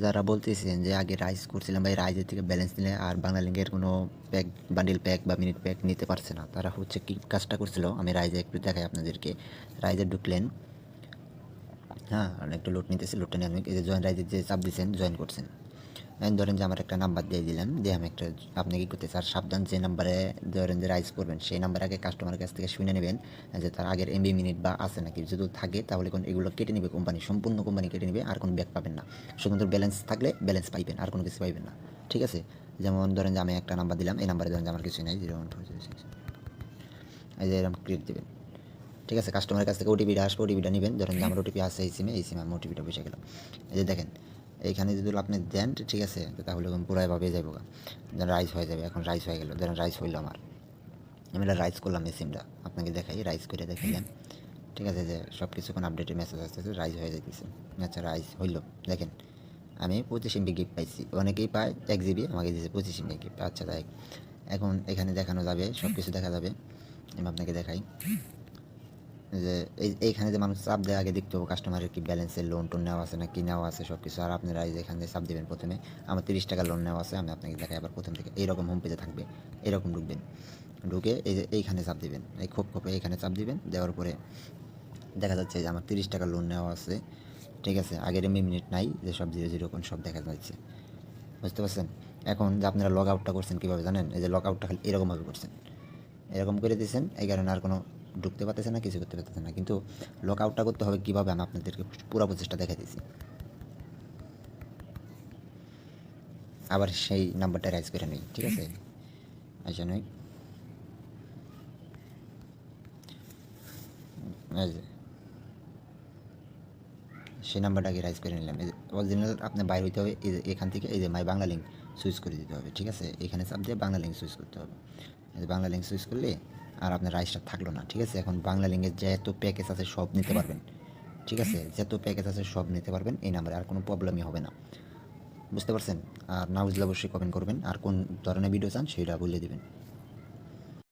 যারা বলতেছেন যে আগে রাইস করছিলাম ভাই রাইজের থেকে ব্যালেন্স নিলে আর বাংলা লিঙ্কের কোনো প্যাক বান্ডিল প্যাক বা মিনিট প্যাক নিতে পারছে না। তারা হচ্ছে কি কাজটা করছিল? আমি রাইজে একটু দেখাই আপনাদেরকে। রাইজে ঢুকলেন। হ্যাঁ একটু লোড নিতেছি লোটটা নিয়ে আমি জয়েন রাইজে যে চাপ দিয়েছেন জয়েন করছেন। ধরেন যে আমার একটা নাম্বার দিয়ে দিলাম দিয়ে আমি একটা আপনি কি করতে আর সাবধান যে নাম্বারে ধরেন যে রাইজ করবেন, সেই নাম্বার আগে কাস্টমারের কাছ থেকে শুনে নেবেন যে তার আগের এমবি মিনিট বা আছে নাকি। যদি থাকে, তাহলে কোন এগুলো কেটে নেবে কোম্পানি সম্পূর্ণ কোম্পানি কেটে নেবে, আর কোনো ব্যাক পাবেন না। শুধুমাত্র ব্যালেন্স থাকলে ব্যালেন্স পাইবেন, আর কোনো কিছু পাইবেন না। ঠিক আছে? যেমন ধরেন যে আমি একটা নাম্বার দিলাম, এই নাম্বারে ধরেন যে আমার কিছু নেই zero one four zero six এই যে এরকম ক্রিয়েট দেবেন ঠিক আছে কাস্টমারের কাছ থেকে ওটিপিটা আসবে ওটিপিটা নেবেন ধরেন যে আমার ওটিপি আসছে এই সিমে এই সিমে আমার ওটিপিটা বসে গেল এই যে দেখেন এইখানে যদি আপনি দেন, ঠিক আছে? তাহলে পুরাই ভাবে যাব যেন রাইস হয়ে যাবে। এখন রাইস হয়ে গেল। ধরেন রাইস হইল আমার। আমি এটা রাইস করলাম সিমটা আপনাকে দেখাই। রাইস করে দেখাইলাম ঠিক আছে যে সব কিছু কোনো আপডেটের মেসেজ আসতেছে রাইস হয়ে যাইতেছে। আচ্ছা রাইস হইল। দেখেন, আমি পঁচিশ এমবি গিফট পাইছি। অনেকেই পায়, এক জিবি আমাকে দিয়েছে পঁচিশ এমবি গিফট আচ্ছা তাই এখন এখানে দেখানো যাবে সব কিছু দেখা যাবে। আমি আপনাকে দেখাই। যে এই, এইখানে যে মানুষ চাপ দেয়, আগে দেখতে হবে কাস্টমারের কি ব্যালেন্সের লোন টোন নেওয়া আছে না কি নেওয়া আছে সব কিছু আর আপনারা এখানে চাপ দেবেন প্রথমে, আমার তিরিশ টাকা লোন নেওয়া আছে, আমি আপনাকে দেখাই আবার প্রথম থেকে। এইরকম হোম পেজে থাকবে এরকম ঢুকবেন। ঢুকে এই যে এইখানে চাপ দিবেন, এই খোপ খোপে এইখানে চাপ দিবেন, দেওয়ার পরে দেখা যাচ্ছে যে আমার তিরিশ টাকা লোন নেওয়া আছে, ঠিক আছে? আগের এমনি মিনিট নাই, যে সব জিরো জিরো কোন সব দেখা যাচ্ছে। বুঝতে পারছেন? এখন যে আপনারা লগ আউটটা করছেন কীভাবে জানেন? এই যে লগ আউটটা খালি এরকমভাবে করছেন। এরকম করে দিয়েছেন, এই কারণে আর কোনো ঢুকতে পারতেছে না কিছু করতে পারতেছে না। কিন্তু লক আউটটা করতে হবে কীভাবে? আমি আপনাদেরকে পুরো প্রচেষ্টা দেখা দিয়েছি আবার সেই নাম্বারটা রাইজ করে নিই, ঠিক আছে? আচ্ছা নই সেই নাম্বারটাকে রাইজ করে নিলাম। অরিজিনাল আপনার বাইর হইতে হবে এখান থেকে, এই যে মাই বাংলা লিঙ্ক সুইচ করে দিতে হবে, ঠিক আছে? এখানে চাপ দিয়ে বাংলা লিঙ্ক সুইচ করতে হবে। বাংলা লিঙ্ক সুইচ করলে আর আপনার রাইসটা থাকল না, ঠিক আছে? এখন বাংলা লিঙ্গের যেহেতু প্যাকেজ আছে, সব নিতে পারবেন, ঠিক আছে? যেহেতু প্যাকেজ আছে, সব নিতে পারবেন, এই নাম্বারে আর কোনো প্রবলেমই হবে না। বুঝতে পারছেন? আর না বুঝলে অবশ্যই কমেন্ট করবেন, আর কোন ধরনের ভিডিও চান সেটা বলে দেবেন।